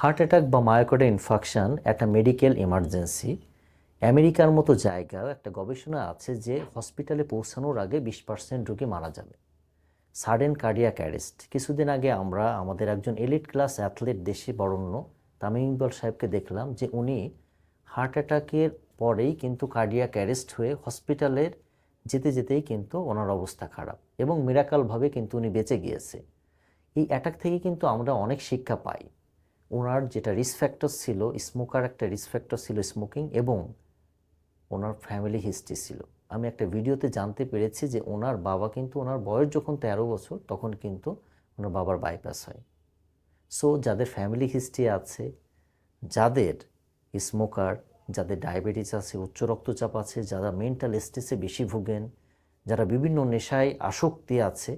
Heart attack বা myocardial infarction একটা medical emergency. আমেরিকার মতো জায়গায় একটা গবেষণা আছে যে হসপিটালে পৌঁছানোর আগে বিশ পার্সেন্ট রোগী মারা যাবে। Sudden cardiac arrest. কিছুদিন আগে আমরা আমাদের একজন এলিট ক্লাস অ্যাথলেট দেশে বরণ্য তামিম ইকবাল সাহেবকে দেখলাম যে উনি হার্ট অ্যাটাকের পরেই কিন্তু কার্ডিয়াক অ্যারেস্ট হয়ে হসপিটালের যেতে যেতেই কিন্তু ওনার অবস্থা খারাপ এবং মিরাকালভাবে কিন্তু উনি বেঁচে গিয়েছে। এই অ্যাটাক থেকে কিন্তু আমরা অনেক শিক্ষা পাই। ওনার যেটা রিস্ক ফ্যাক্টর ছিল স্মোকার একটা রিস্ক ফ্যাক্টর ছিল স্মোকিং এবং ওনার ফ্যামিলি হিস্ট্রি ছিল। আমি একটা ভিডিওতে জানতে পেরেছি যে ওনার বাবা কিন্তু, ওনার বয়স যখন তেরো বছর, তখন কিন্তু ওনার বাবার বাইপাস হয়। সো যাদের ফ্যামিলি হিস্ট্রি আছে, যাদের স্মোকার যাদের ডায়াবেটিস আছে, উচ্চ রক্তচাপ আছে, যারা মেন্টাল স্ট্রেসে বেশি ভোগেন, যারা বিভিন্ন নেশায় আসক্তি আছে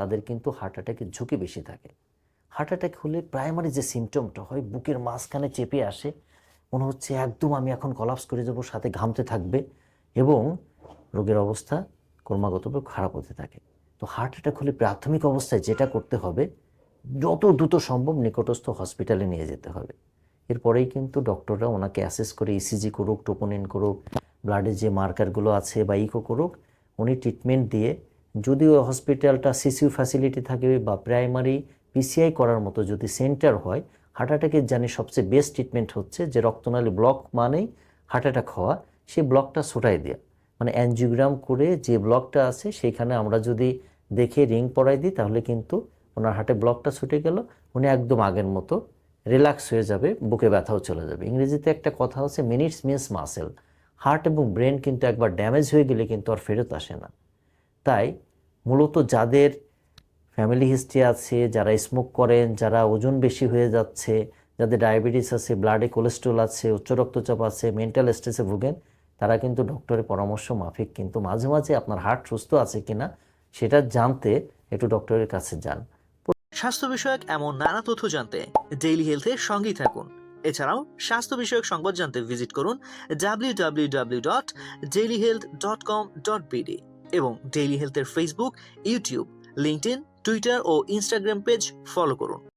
তাদের কিন্তু হার্ট অ্যাটাকের ঝুঁকি বেশি থাকে। হার্ট অ্যাটাক হলে প্রাইমারি যে সিমটমটা হয়, বুকের মাঝখানে চেপে আসে, মনে হচ্ছে একদম আমি এখন কলাপস করে যাব, সাথে ঘামতে থাকবে এবং রোগের অবস্থা ক্রমাগতভাবে খারাপ হতে থাকে। তো হার্ট অ্যাটাক হলে প্রাথমিক অবস্থায় যেটা করতে হবে, যত দ্রুত সম্ভব নিকটস্থ হসপিটালে নিয়ে যেতে হবে। এরপরেই কিন্তু ডক্টররা ওনাকে অ্যাসেস করে ইসিজি করুক টোপোনিন করুক ব্লাডের যে মার্কারগুলো আছে বা ইকো করুক, উনি ট্রিটমেন্ট দিয়ে যদিও হসপিটালটা সিসিউ ফ্যাসিলিটি থাকে বা প্রাইমারি পিসিআই করার মতো যদি সেন্টার হয় হার্ট অ্যাটাকের জানি সবচেয়ে বেস্ট ট্রিটমেন্ট হচ্ছে যে রক্তনালী ব্লক মানেই হার্ট অ্যাটাক হওয়া, সেই ব্লকটা ছোটাই দেওয়া মানে অ্যানজিওগ্রাম করে যে ব্লকটা আছে সেইখানে আমরা যদি দেখে রিং পরাই দিই, তাহলে কিন্তু ওনার হার্টে ব্লকটা ছুটে গেল, উনি একদম আগের মতো রিল্যাক্স হয়ে যাবে, বুকে ব্যথাও চলে যাবে। ইংরেজিতে একটা কথা হচ্ছে মিনিটস মিনস মাসেল হার্ট এবং ব্রেন কিন্তু একবার ড্যামেজ হয়ে গেলে কিন্তু আর ফেরত আসে না। তাই মূলত যাদের ফ্যামিলি হিস্ট্রি আছে, যারা স্মোক করেন, যারা ওজন বেশি হয়ে যাচ্ছে, যাদের ডায়াবেটিস আছে, ব্লাডে কোলেস্ট্রল আছে, উচ্চ রক্তচাপ আছে, মেন্টাল স্ট্রেসে ভুগেন, তারা কিন্তু ডক্টরের পরামর্শ মাফিক। কিন্তু মাঝে মাঝে আপনার হার্ট সুস্থ আছে কিনা সেটা জানতে একটু ডক্টরের কাছে যান। স্বাস্থ্য বিষয়ক এমন নানা তথ্য জানতে ডেইলি হেলথের সঙ্গেই থাকুন। এছাড়াও স্বাস্থ্য বিষয়ক সংবাদ জানতে ভিজিট করুন W W W dot dot com dot BD এবং ডেইলি হেলথের ফেসবুক ইউটিউব লিঙ্কড টুইটার ও ইনস্টাগ্রাম পেজ ফলো করুন।